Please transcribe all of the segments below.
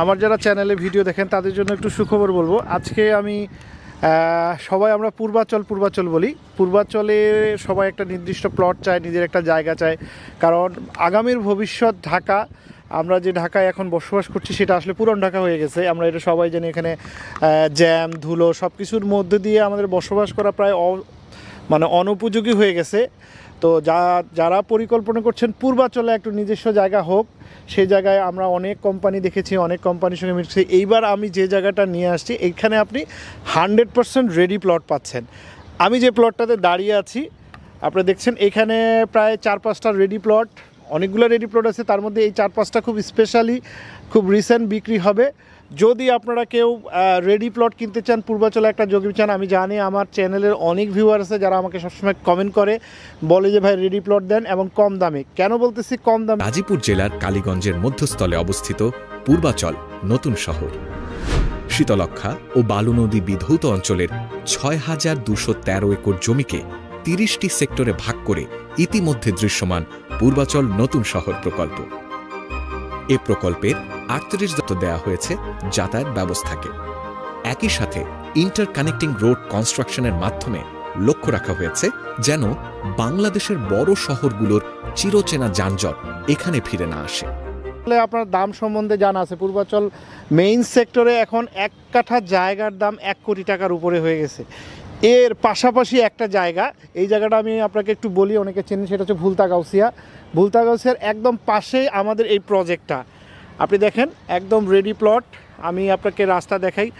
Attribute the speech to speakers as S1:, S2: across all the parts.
S1: আমার যারা চ্যানেলে ভিডিও দেখেন, তাদের জন্য একটু সুখবর বলব। আজকে আমি সবাই আমরা পূর্বাচল পূর্বাচল বলি। পূর্বাচলে সবাই একটা নির্দিষ্ট প্লট চায়, নিজের একটা জায়গা চায়। কারণ আগামীর ভবিষ্যৎ ঢাকা, আমরা যে ঢাকায় এখন বসবাস করছি, সেটা আসলে পুরন ঢাকা হয়ে গেছে। আমরা এটা সবাই জানি এখানে জ্যাম, ধুলো সব কিছুর মধ্যে দিয়ে আমাদের বসবাস করা প্রায় মানে অনুপযোগী হয়ে গেছে। তো যা, যারা পরিকল্পনা করছেন, পূর্বাচলে একটু নিজস্ব জায়গা হোক, সেই জায়গায় আমরা অনেক কোম্পানি দেখেছি, অনেক কোম্পানির সঙ্গে মিশছি এইবার আমি যে জায়গাটা নিয়ে আসছি, এইখানে আপনি হান্ড্রেড পার্সেন্ট রেডি প্লট পাচ্ছেন। আমি যে প্লটটাতে দাঁড়িয়ে আছি আপনারা দেখছেন এখানে প্রায় চার পাঁচটা রেডি প্লট অনেকগুলো রেডি প্লট আছে, তার মধ্যে এই চার পাঁচটা খুব স্পেশালি খুব রিসেন্ট বিক্রি হবে। যদি আপনারা কেউ রেডি প্লট কিনতে চান, পূর্বাচলে একটা যোগী চান, আমি জানি আমার চ্যানেলের অনেক ভিউয়ার আছে যারা আমাকে সবসময় কমেন্ট করে, বলে যে, ভাই রেডি প্লট দেন এবং কম দামে। কেন বলতেছি কম দামে?
S2: গাজীপুর জেলার কালীগঞ্জের মধ্যস্থলে অবস্থিত পূর্বাচল, নতুন শহর। শীতলক্ষা ও বালু নদী বিধৌত অঞ্চলের ছয় হাজার দুশো তেরো একর জমিকে তিরিশটি সেক্টরে ভাগ করে ইতিমধ্যে দৃশ্যমান পূর্বাচল, নতুন শহর প্রকল্প। এ প্রকল্পের আটত্রিশ দত্ত দেওয়া হয়েছে যাতায়াত ব্যবস্থাকে। একই সাথে ইন্টার কানেক্টিং রোড কনস্ট্রাকশনের মাধ্যমে লক্ষ্য রাখা হয়েছে যেন বাংলাদেশের বড় শহরগুলোর চিরচেনা যানজট এখানে ফিরে না আসে।
S1: আপনার দাম সম্বন্ধে জানা আছে। পূর্বাচল মেইন সেক্টরে এখন এক কাঠা জায়গার দাম এক কোটি টাকার উপরে হয়ে গেছে। এর পাশাপাশি একটা জায়গা, এই জায়গাটা আমি আপনাকে একটু বলি, অনেকে চেনেন, সেটা হচ্ছে ভুলতা গাউসিয়া। ভুলতা গাউসিয়ার একদম পাশেই আমাদের এই প্রজেক্টটা আপনি দেখেন, একদম রেডি প্লট আমি আপনাকে রাস্তা দেখাই।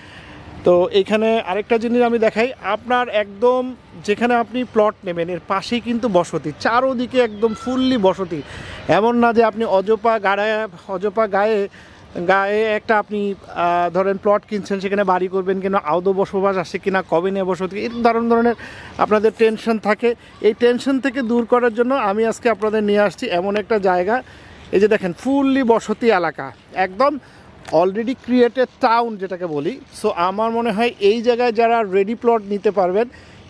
S1: তো এখানে আরেকটা জিনিস আমি দেখাই। আপনার একদম যেখানে আপনি প্লট নেবেন, এর পাশেই কিন্তু বসতি। চারোদিকে একদম ফুললি বসতি। এমন না যে আপনি অজপা গাড়ায়, অজপা গায়ে গায়ে একটা আপনি ধরেন প্লট কিনছেন, সেখানে বাড়ি করবেন কিনা, আদৌ বসবাস আসে কিনা, কবে নিয়ে বসতি, এই ধরন ধরনের আপনাদের টেনশন থাকে। এই টেনশন থেকে দূর করার জন্য আমি আজকে আপনাদের নিয়ে আসছি এমন একটা জায়গা। এই যে দেখেন ফুললি বসতি এলাকা। একদম অলরেডি ক্রিয়েটেড টাউন যেটাকে বলি। সো আমার মনে হয় এই জায়গায় যারা রেডি প্লট নিতে পারবেন,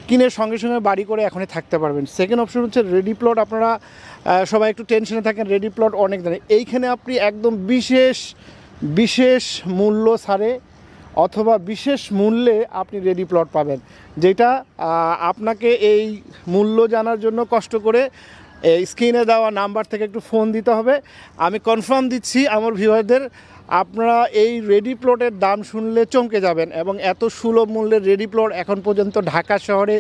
S1: কিনে সঙ্গে সঙ্গে বাড়ি করে এখনই থাকতে পারবেন। সেকেন্ড অপশন হচ্ছে রেডি প্লট আপনারা সবাই একটু টেনশনে থাকেন রেডি প্লট অনেক জানেন এইখানে আপনি একদম বিশেষ বিশেষ মূল্য সারে অথবা বিশেষ মূল্যে আপনি রেডি প্লট পাবেন। যেটা আপনাকে এই মূল্য জানার জন্য কষ্ট করে এই স্ক্রিনে দেওয়া নাম্বার থেকে একটু ফোন দিতে হবে। আমি কনফার্ম দিচ্ছি, আমার ভিউয়ারদের আপনারা এই রেডি প্লটের দাম শুনলে চমকে যাবেন এবং এত সুলভ মূল্যের রেডি প্লট এখন পর্যন্ত ঢাকা শহরে,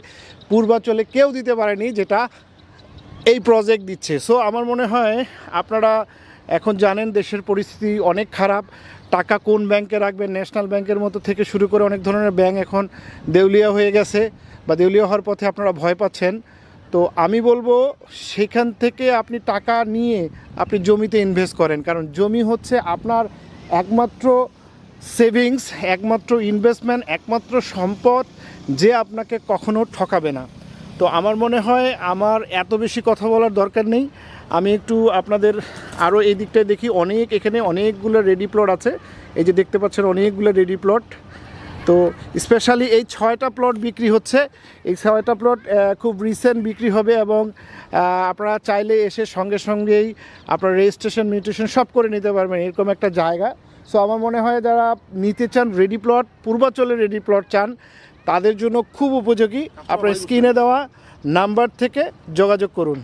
S1: পূর্বাচলে কেউ দিতে পারেনি, যেটা এই প্রজেক্ট দিচ্ছে। সো আমার মনে হয় আপনারা এখন জানেন দেশের পরিস্থিতি অনেক খারাপ। টাকা কোন ব্যাংকে রাখবেন? ন্যাশনাল ব্যাংকের মতো থেকে শুরু করে অনেক ধরনের ব্যাংক এখন দেউলিয়া হয়ে গেছে বা দেউলিয়া হওয়ার পথে আপনারা ভয় পাচ্ছেন। তো আমি বলব সেখান থেকে আপনি টাকা নিয়ে আপনি জমিতে ইনভেস্ট করেন। কারণ জমি হচ্ছে আপনার একমাত্র সেভিংস একমাত্র ইনভেস্টমেন্ট একমাত্র সম্পদ যে আপনাকে কখনো ঠকাবে না। তো আমার মনে হয় আমার এত বেশি কথা বলার দরকার নেই। আমি একটু আপনাদের আরও এই দিকটায় দেখি। অনেক এখানে অনেকগুলো রেডি প্লট আছে। এই যে দেখতে পাচ্ছেন, অনেকগুলো রেডি প্লট তো স্পেশালি এই ছয়টা প্লট বিক্রি হচ্ছে। এই ছয়টা প্লট খুব রিসেন্ট বিক্রি হবে এবং আপনারা চাইলে এসে সঙ্গে সঙ্গেই আপনার রেজিস্ট্রেশন মিউটেশন সব করে নিতে পারবেন এরকম একটা জায়গা। সো আমার মনে হয় যারা নিতে চান রেডি প্লট পূর্বাচলের রেডি প্লট চান তাদের জন্য খুব উপযোগী। আপনার স্ক্রিনে দেওয়া নাম্বার থেকে যোগাযোগ করুন।